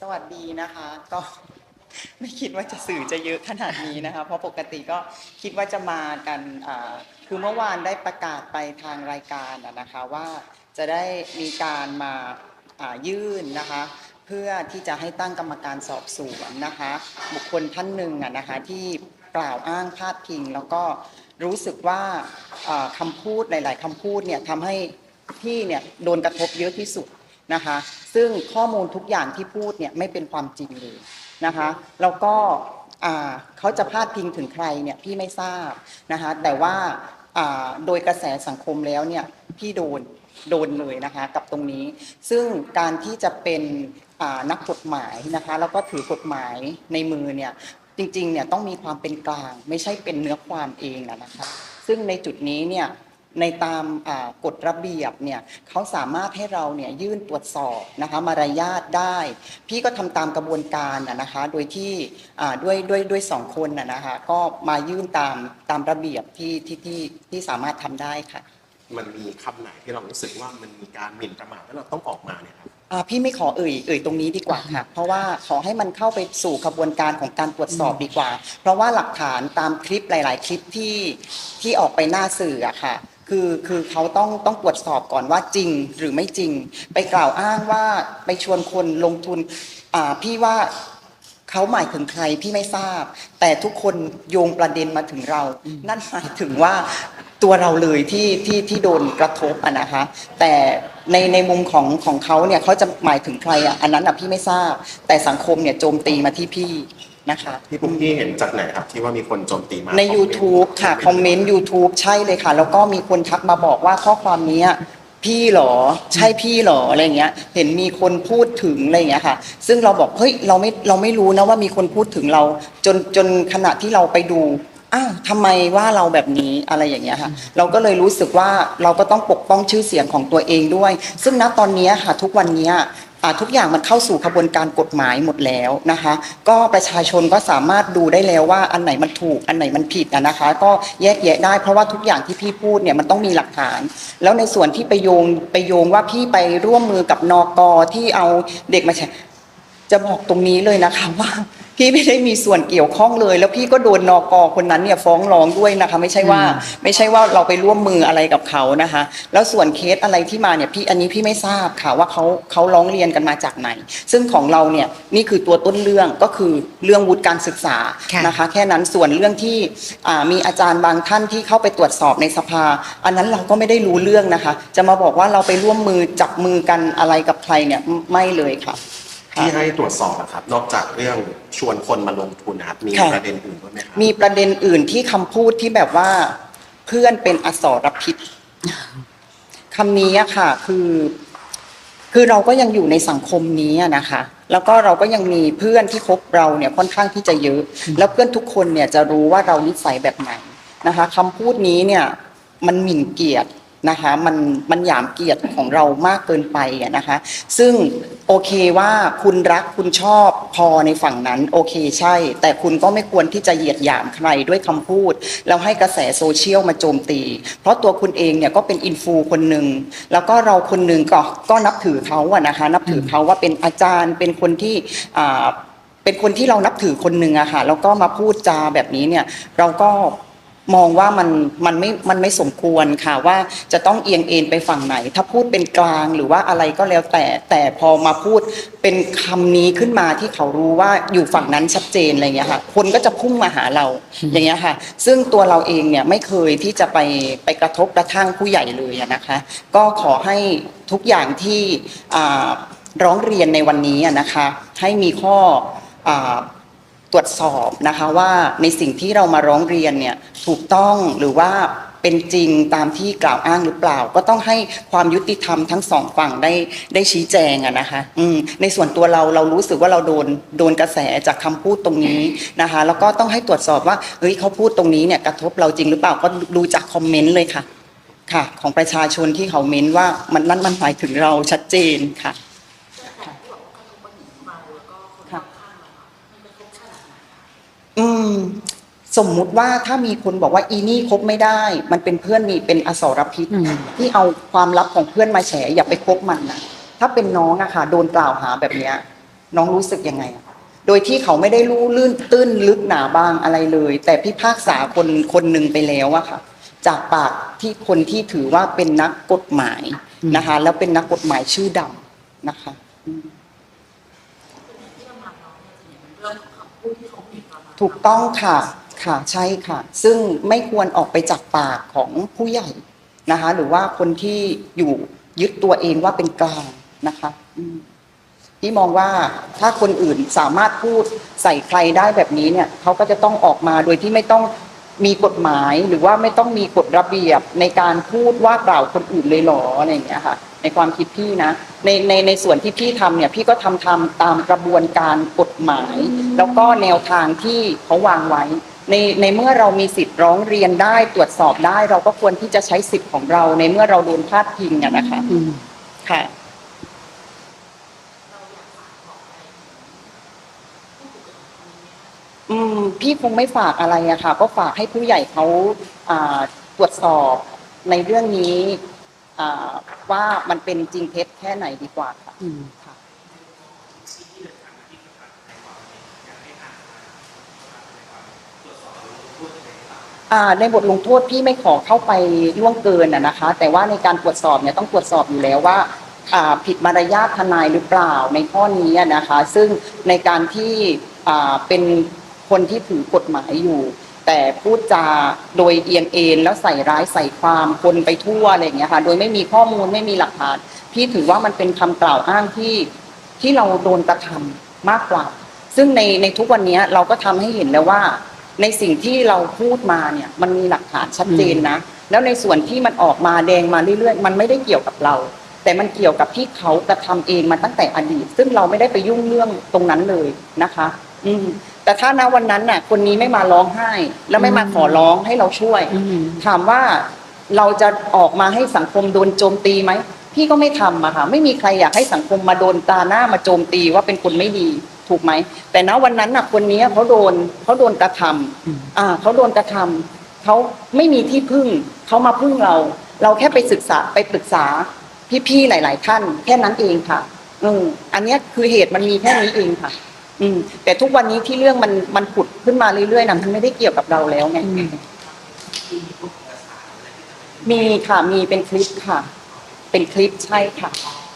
สวัสดีนะคะ ก็ไม่คิดว่าจะสื่อจะเยอะขนาดนี้นะคะ เพราะปกติก็คิดว่าจะมากันคือเมื่อวานได้ประกาศไปทางรายการนะคะว่าจะได้มีการมายื่นนะคะเพื่อที่จะให้ตั้งกรรมการสอบสวนนะคะ บุคคลท่านหนึ่งนะคะที่กล่าวอ้างพาดพิง แล้วก็รู้สึกว่าอ่าคำพูดหลาย ๆคำพูดเนี่ยทำให้พี่เนี่ยโดนกระทบเยอะที่สุด นะคะ ซึ่งข้อมูลทุกอย่างที่พูดเนี่ยไม่เป็นความจริงเลยนะคะแล้วก็อ่าเขาจะพาดพิงถึงใครเนี่ยพี่ไม่ทราบนะคะแต่ว่าอ่าโดยกระแสสังคมแล้วเนี่ยพี่โดนโดนเลยนะคะกับตรงนี้ ซึ่งการที่จะเป็นอ่านักกฎหมายนะคะแล้วก็ถือกฎหมายในมือเนี่ยจริงๆเนี่ยต้องมีความเป็นกลาง ไม่ใช่เป็นเนื้อความเองอะนะคะซึ่งในจุดนี้เนี่ย ในตามอ่ากฎระเบียบเนี่ยเขาสามารถให้เราเนี่ยยื่นตรวจสอบนะคะมารยาทได้ พี่ก็ทำตามกระบวนการนะนะคะโดยที่อ่าด้วยด้วยด้วยสองคนนะนะคะก็มายื่นตามตามระเบียบที่ที่ที่ที่สามารถทำได้ค่ะ มันมีคำไหนที่เรารู้สึกว่ามันมีการหมิ่นประมาทแล้วเราต้องออกมาเนี่ยครับอ่าพี่ไม่ขอเอ่ยเอ่ยตรงนี้ดีกว่าค่ะ เพราะว่าขอให้มันเข้าไปสู่กระบวนการของการตรวจสอบดีกว่า เพราะว่าหลักฐานตามคลิปหลาย ๆ คลิปที่ที่ออกไปหน้าสื่ออะค่ะ คือคือเขาต้องต้องตรวจสอบก่อนว่าจริงหรือไม่จริง ไปกล่าวอ้างว่าไปชวนคนลงทุนอ่าพี่ว่าเขาหมายถึงใครพี่ไม่ทราบ แต่ทุกคนโยงประเด็นมาถึงเรา นั่นหมายถึงว่าตัวเราเลยที่ที่ที่โดนกระทบอะนะคะ แต่ในในมุมของของเขาเนี่ยเขาจะหมายถึงใครอะอันนั้นอะพี่ไม่ทราบ แต่สังคมเนี่ยโจมตีมาที่พี่ นะคะพี่ปุ๊กกี้เห็นจากไหนครับที่ว่ามีคนโจมตีมาใน YouTube ค่ะ คอมเมนต์ YouTube ใช่เลยค่ะ แล้วก็มีคนทักมาบอกว่าข้อความเนี้ยพี่เหรอ ใช่พี่เหรออะไรเงี้ย เห็นมีคนพูดถึงอะไรเงี้ยค่ะ ซึ่งเราบอกเฮ้ยเราไม่เราไม่รู้นะว่ามีคนพูดถึงเรา จนจนขณะที่เราไปดูอ้าวทำไมว่าเราแบบนี้อะไรอย่างเงี้ยค่ะ เราก็เลยรู้สึกว่าเราก็ต้องปกป้องชื่อเสียงของตัวเองด้วย ซึ่งณตอนเนี้ยค่ะ ทุกวันเนี้ยอ่า ทุกอย่างมันเข้าสู่กระบวนการกฎหมายหมดแล้วนะคะ ก็ประชาชนก็สามารถดูได้แล้วว่าอันไหนมันถูกอันไหนมันผิดนะคะ ก็แยกแยะได้เพราะว่าทุกอย่างที่พี่พูดเนี่ยมันต้องมีหลักฐาน แล้วในส่วนที่ไปโยงไปโยงว่าพี่ไปร่วมมือกับนอกอที่เอาเด็กมาแชจะบอกตรงนี้เลยนะคะว่า พี่ไม่ได้มีส่วนเกี่ยวข้องเลย แล้วพี่ก็โดนนกคนนั้นเนี่ยฟ้องร้องด้วยนะคะ ไม่ใช่ว่าไม่ใช่ว่าเราไปร่วมมืออะไรกับเขานะคะ แล้วส่วนเคสอะไรที่มาเนี่ยพี่อันนี้พี่ไม่ทราบค่ะว่าเขาเขาร้องเรียนกันมาจากไหน ซึ่งของเราเนี่ยนี่คือตัวต้นเรื่องก็คือเรื่องวุฒิการศึกษาค่ะนะคะ แค่นั้นส่วนเรื่องที่อ่ามีอาจารย์บางท่านที่เข้าไปตรวจสอบในสภา อันนั้นเราก็ไม่ได้รู้เรื่องนะคะ จะมาบอกว่าเราไปร่วมมือจับมือกันอะไรกับใครเนี่ยไม่เลยค่ะ ที่ให้ตรวจสอบนะครับ นอกจากเรื่องชวนคนมาลงทุนนะครับ มีค่ะ ประเด็นอื่นด้วยไหมครับ มีประเด็นอื่นที่คำพูดที่แบบว่าเพื่อนเป็นอสรพิษ คำนี้อะค่ะ คือ คือเราก็ยังอยู่ในสังคมนี้อะนะคะ แล้วก็เราก็ยังมีเพื่อนที่คบเราเนี่ยค่อนข้างที่จะเยอะ แล้วเพื่อนทุกคนเนี่ยจะรู้ว่าเรานิสัยแบบไหนนะคะคำพูดนี้เนี่ย มันหมิ่นเกียรติ นะคะมันมันหยามเกียรติของเรามากเกินไปอะนะคะ ซึ่งโอเคว่าคุณรักคุณชอบพอในฝั่งนั้นโอเคใช่ แต่คุณก็ไม่ควรที่จะเหยียดหยามใครด้วยคำพูด แล้วให้กระแสโซเชียลมาโจมตี เพราะตัวคุณเองเนี่ยก็เป็นอินฟูคนหนึ่งแล้วก็เราคนหนึ่งก็ก็นับถือเขาอะนะคะ นับถือเขาว่าเป็นอาจารย์เป็นคนที่อ่าเป็นคนที่เรานับถือคนหนึ่งอะค่ะแล้วก็มาพูดจาแบบนี้เนี่ยเราก็ มองว่ามันมันไม่มันไม่สมควรค่ะว่าจะต้องเอียงเอ็นไปฝั่งไหน ถ้าพูดเป็นกลางหรือว่าอะไรก็แล้วแต่แต่พอมาพูดเป็นคำนี้ขึ้นมาที่เขารู้ว่าอยู่ฝั่งนั้นชัดเจนอะไรเงี้ยค่ะ คนก็จะพุ่งมาหาเราอย่างเงี้ยค่ะ ซึ่งตัวเราเองเนี่ยไม่เคยที่จะไปไปกระทบกระทั่งผู้ใหญ่เลยนะคะ ก็ขอให้ทุกอย่างที่ร้องเรียนในวันนี้นะคะ ให้มีข้อ ตรวจสอบนะคะว่าในสิ่งที่เรามาร้องเรียนเนี่ยถูกต้องหรือว่าเป็นจริงตามที่กล่าวอ้างหรือเปล่า ก็ต้องให้ความยุติธรรมทั้งสองฝั่งได้ได้ชี้แจงอะนะคะในส่วนตัวเราเรารู้สึกว่าเราโดนโดนกระแสจากคำพูดตรงนี้นะคะ แล้วก็ต้องให้ตรวจสอบว่าเฮ้ยเขาพูดตรงนี้เนี่ยกระทบเราจริงหรือเปล่าก็ดูจากคอมเมนต์เลยค่ะ ค่ะ ของประชาชนที่เขาเม้นว่ามันนั่นมันหมายถึงเราชัดเจนค่ะ อืม สมมุติว่าถ้ามีคนบอกว่าอีนี่คบไม่ได้ มันเป็นเพื่อนมีเป็นอสรพิษอืมที่เอาความลับของเพื่อนมาแฉอย่าไปคบมันนะถ้าเป็นน้องอะค่ะโดนกล่าวหาแบบเนี้ย น้องรู้สึกยังไงอะโดยที่เขาไม่ได้รู้ลื่นตื้นลึกหนาบางอะไรเลย แต่พิพากษาคนคนหนึ่งไปแล้วอะค่ะ จากปากที่คนที่ถือว่าเป็นนักกฎหมายนะคะ แล้วเป็นนักกฎหมายชื่อดังนะคะอืม ถูกต้องค่ะค่ะใช่ค่ะ ซึ่งไม่ควรออกไปจากปากของผู้ใหญ่นะคะ หรือว่าคนที่อยู่ยึดตัวเองว่าเป็นกลางนะคะอืมพี่มองว่าถ้าคนอื่นสามารถพูดใส่ใครได้แบบนี้เนี่ยเขาก็จะต้องออกมาโดยที่ไม่ต้องมีกฎหมายหรือว่าไม่ต้องมีกฎระเบียบในการพูดว่ากล่าวคนอื่นเลยหรออะไรอย่างเงี้ยค่ะ ในความคิดพี่นะในในในส่วนที่พี่ทำเนี่ยพี่ก็ทำทำตามกระบวนการกฎหมาย แล้วก็แนวทางที่เขาวางไว้ ในในเมื่อเรามีสิทธิ์ร้องเรียนได้ตรวจสอบได้ เราก็ควรที่จะใช้สิทธิ์ของเรา ในเมื่อเราโดนพาดพิงอะนะคะอืมค่ะอืมพี่คงไม่ฝากอะไรอะค่ะ ก็ฝากให้ผู้ใหญ่เขาอ่าตรวจสอบในเรื่องนี้อ่า ว่ามันเป็นจริงเท็จแค่ไหนดีกว่าค่ะอืมค่ะอ่าในบทลงโทษพี่ไม่ขอเข้าไปล่วงเกินอะนะคะ แต่ว่าในการตรวจสอบเนี่ยต้องตรวจสอบอยู่แล้วว่าอ่าผิดมารยาททนายหรือเปล่าในข้อนี้อะนะคะ ซึ่งในการที่อ่าเป็นคนที่ถือกฎหมายอยู่ แต่พูดจาโดยเอียงเอ็นแล้วใส่ร้ายใส่ความคนไปทั่วอะไรอย่างเงี้ยค่ะ โดยไม่มีข้อมูลไม่มีหลักฐาน พี่ถือว่ามันเป็นคำกล่าวอ้างที่ที่เราโดนกระทำมากกว่า ซึ่งในในทุกวันนี้เราก็ทำให้เห็นแล้วว่า ในสิ่งที่เราพูดมาเนี่ยมันมีหลักฐานชัดเจนนะ แล้วในส่วนที่มันออกมาแดงมาเรื่อยๆ มันไม่ได้เกี่ยวกับเรา แต่มันเกี่ยวกับที่เขากระทำเองมาตั้งแต่อดีต ซึ่งเราไม่ได้ไปยุ่งเรื่องตรงนั้นเลยนะคะ อืม แต่ถ้าณวันนั้นน่ะ คนนี้ไม่มาร้องไห้ แล้วไม่มาขอร้องให้เราช่วยอืมถามว่าเราจะออกมาให้สังคมโดนโจมตีไหมพี่ก็ไม่ทำอะค่ะไม่มีใครอยากให้สังคมมาโดนตาหน้ามาโจมตีว่าเป็นคนไม่ดีถูกไหม แต่ณวันนั้นน่ะคนนี้เขาโดนเขาโดนกระทำอืมอ่าเขาโดนกระทำเขาไม่มีที่พึ่งเขามาพึ่งเรา เราแค่ไปศึกษาไปปรึกษาพี่ๆหลาย ๆ ท่าน แค่นั้นเองค่ะอืมอันเนี้ยคือเหตุมันมีแค่นี้เองค่ะ อืมแต่ทุกวันนี้ที่เรื่องมันมันผุดขึ้นมาเรื่อยๆนะมันไม่ได้เกี่ยวกับเราแล้วไงอืมมีค่ะมีเป็นคลิปค่ะ เป็นคลิปใช่ค่ะ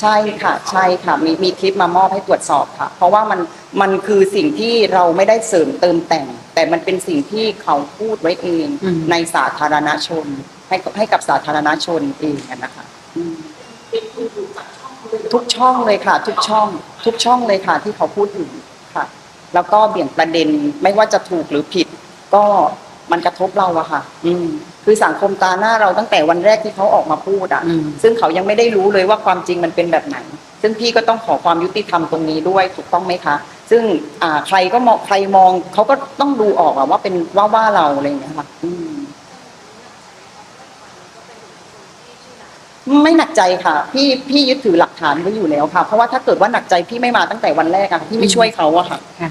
ใช่ค่ะ ใช่ค่ะ มีมีคลิปมามอบให้ตรวจสอบค่ะ เพราะว่ามันมันคือสิ่งที่เราไม่ได้เสริมเติมแต่ง แต่มันเป็นสิ่งที่เขาพูดไว้เองอืมในสาธารณชน ให้กับให้กับสาธารณชนเองอะนะคะอืมทุกช่องเลยค่ะ ทุกช่อง ทุกช่องเลยค่ะที่เขาพูดถึง ค่ะ แล้วก็เบี่ยงประเด็นไม่ว่าจะถูกหรือผิด ก็มันกระทบเราอะค่ะ อืม คือสังคมตาหน้าเราตั้งแต่วันแรกที่เขาออกมาพูดอะอืมซึ่งเขายังไม่ได้รู้เลยว่าความจริงมันเป็นแบบไหน ซึ่งพี่ก็ต้องขอความยุติธรรมตรงนี้ด้วยถูกต้องไหมคะ ซึ่งอ่าใครก็มองใครมองเขาก็ต้องดูออกอะว่าเป็นว่าว่าเราอะไรอย่างเงี้ยค่ะ อืม ไม่หนักใจค่ะ พี่พี่ยึดถือหลักฐานไว้อยู่แล้วค่ะ เพราะว่าถ้าเกิดว่าหนักใจพี่ไม่มาตั้งแต่วันแรกอะพี่ไม่ช่วยเขาอะค่ะ ค่ะ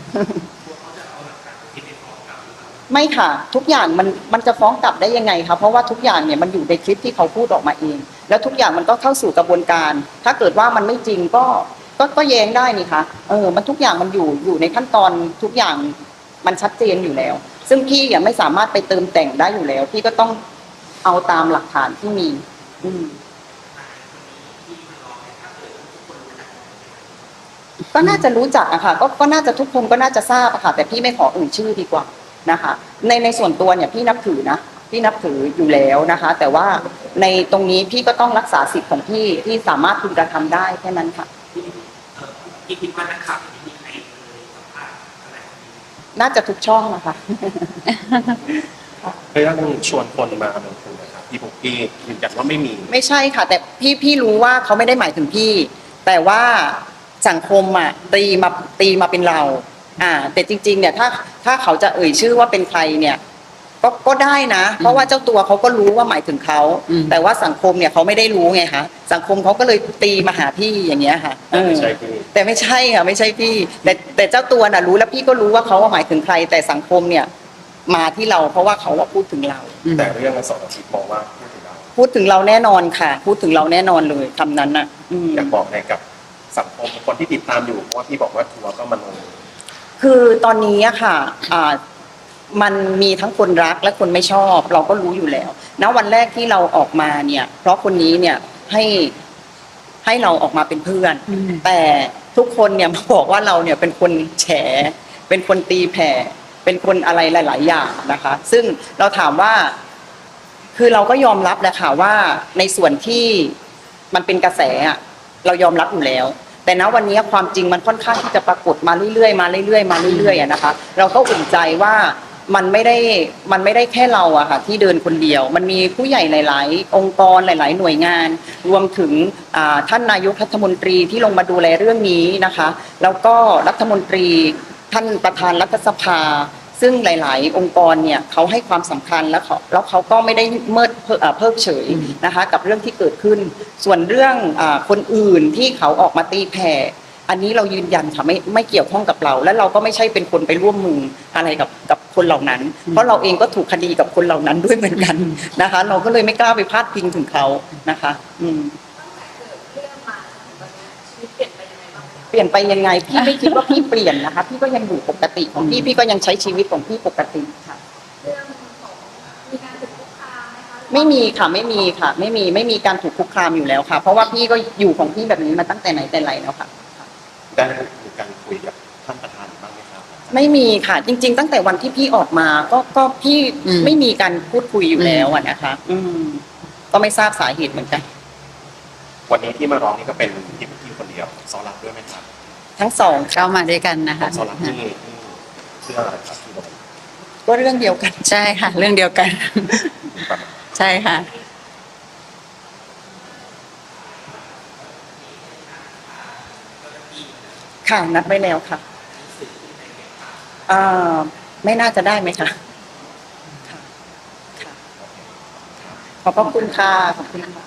ไม่ค่ะ ทุกอย่างมันมันจะฟ้องกลับได้ยังไงคะเพราะว่าทุกอย่างเนี่ยมันอยู่ในคลิปที่เขาพูดออกมาเอง แล้วทุกอย่างมันก็เข้าสู่กระบวนการ ถ้าเกิดว่ามันไม่จริงก็ก็ก็แย้งได้นี่คะเออ มันทุกอย่างมันอยู่อยู่ในขั้นตอนทุกอย่างมันชัดเจนอยู่แล้ว ซึ่งพี่อะไม่สามารถไปเติมแต่งได้อยู่แล้ว พี่ก็ต้องเอาตามหลักฐานที่มี อืม ก็น่าจะรู้จักอะค่ะก็ก็น่าจะทุกคนก็น่าจะทราบอะค่ะ แต่พี่ไม่ขอเอ่ยชื่อดีกว่านะคะ ในในส่วนตัวเนี่ยพี่นับถือนะพี่นับถืออยู่แล้วนะคะ แต่ว่าในตรงนี้พี่ก็ต้องรักษาสิทธิ์ของพี่ที่สามารถพึงกระทำได้แค่นั้นค่ะที่คิดว่านักข่าวไม่มีใครเคยสัมภาษณ์อะไรแบบนี้น่าจะทุกช่องนะคะเรื่องชวนคนมาลงทุนนะครับพี่ปุ๊กกี้ยืนยันว่าไม่มี ไม่ใช่ค่ะ แต่พี่พี่รู้ว่าเขาไม่ได้หมายถึงพี่ แต่ว่า สังคมอะตีมาตีมาเป็นเรา อ่า แต่จริง ๆ เนี่ยถ้าถ้าเขาจะเอ่ยชื่อว่าเป็นใครเนี่ย ก็ก็ได้นะ เพราะว่าเจ้าตัวเขาก็รู้ว่าหมายถึงเขา อืม แต่ว่าสังคมเนี่ยเขาไม่ได้รู้ไงคะสังคมเขาก็เลยตีมาหาพี่อย่างเงี้ยค่ะเออไม่ใช่พี่แต่ไม่ใช่ค่ะไม่ใช่พี่ แต่แต่เจ้าตัวน่ะรู้แล้วพี่ก็รู้ว่าเขาว่าหมายถึงใคร แต่สังคมเนี่ย มาที่เราเพราะว่าเขาว่าพูดถึงเราอืมแต่เรื่องอสรพิษมองว่าพูดถึงเราพูดถึงเราแน่นอนค่ะ พูดถึงเราแน่นอนเลยคำนั้นน่ะอืมอยากบอกอะไรกับ สังคมคนที่ติดตามอยู่เพราะว่าพี่บอกว่าทัวร์ก็มาลงคือตอนนี้อะค่ะอ่ามันมีทั้งคนรักและคนไม่ชอบ เราก็รู้อยู่แล้วณวันแรกที่เราออกมาเนี่ย เพราะคนนี้เนี่ยให้ให้เราออกมาเป็นเพื่อน แต่ทุกคนเนี่ยมาบอกว่าเราเนี่ยเป็นคนแฉ เป็นคนตีแผ่ เป็นคนอะไรหลาย ๆ อย่างนะคะ ซึ่งเราถามว่า คือเราก็ยอมรับแหละค่ะว่าในส่วนที่มันเป็นกระแสอะ เรายอมรับอยู่แล้ว แต่ณวันนี้ความจริงมันค่อนข้างที่จะปรากฏมาเรื่อยๆมาเรื่อยๆมาเรื่อยๆอะนะคะ เราก็อุ่นใจว่ามันไม่ได้มันไม่ได้แค่เราอะค่ะที่เดินคนเดียว มันมีผู้ใหญ่หลาย ๆ องค์กรหลาย ๆ หน่วยงาน รวมถึงท่านนายกรัฐมนตรีที่ลงมาดูแลเรื่องนี้นะคะ แล้วก็รัฐมนตรีท่านประธานรัฐสภา ซึ่งหลาย ๆ องค์กรเนี่ยเขาให้ความสำคัญแล้วเขาแล้วเขาก็ไม่ได้เมิดเพิกเอ่อเพิกเฉยนะคะกับเรื่องที่เกิดขึ้น ส่วนเรื่องอาคนอื่นที่เขาออกมาตีแผ่อันนี้เรายืนยันค่ะไม่ไม่เกี่ยวข้องกับเรา และเราก็ไม่ใช่เป็นคนไปร่วมมืออะไรกับกับคนเหล่านั้น เพราะเราเองก็ถูกคดีกับคนเหล่านั้นด้วยเหมือนกันนะคะ เราก็เลยไม่กล้าไปพาดพิงถึงเขานะคะ อืม เปลี่ยนไปยังไง พี่ไม่คิดว่าพี่เปลี่ยนนะคะ พี่ก็ยังอยู่ปกติของพี่พี่ก็ยังใช้ชีวิตของพี่ปกติค่ะ เรื่องของมีการถูกคุกคามไหมคะหรือว่าไม่มีค่ะไม่มีค่ะ ไม่มีไม่มีการถูกคุกคามอยู่แล้วค่ะ เพราะว่าพี่ก็อยู่ของพี่แบบนี้มาตั้งแต่ไหนแต่ไรแล้วค่ะ ได้มีการคุยกับท่านประธานบ้างไหมครับ ไม่มีค่ะ จริง ๆ ตั้งแต่วันที่พี่ออกมาก็ก็พี่อืม ไม่มีการพูดคุยอยู่แล้วอะนะคะ อืม ก็ไม่ทราบสาเหตุเหมือนกัน วันนี้ที่มาร้องนี่ก็เป็นพี่พี่คน เดียวซอรักด้วยไหมครับทั้งสองเข้ามาด้วยกันนะขอคะงซอรักนี่นี่เชื่ออะไรครับที่โดนก็เรื่องเดียวกัน ใช่ค่ะ เรื่องเดียวกันประมาณใช่ค่ะ ค่ะ นัดไว้แล้วค่ะอ่าไม่น่าจะได้ไหมคะค่ะค่ะขอบพระคุณค่ะขอบคุณค่ะ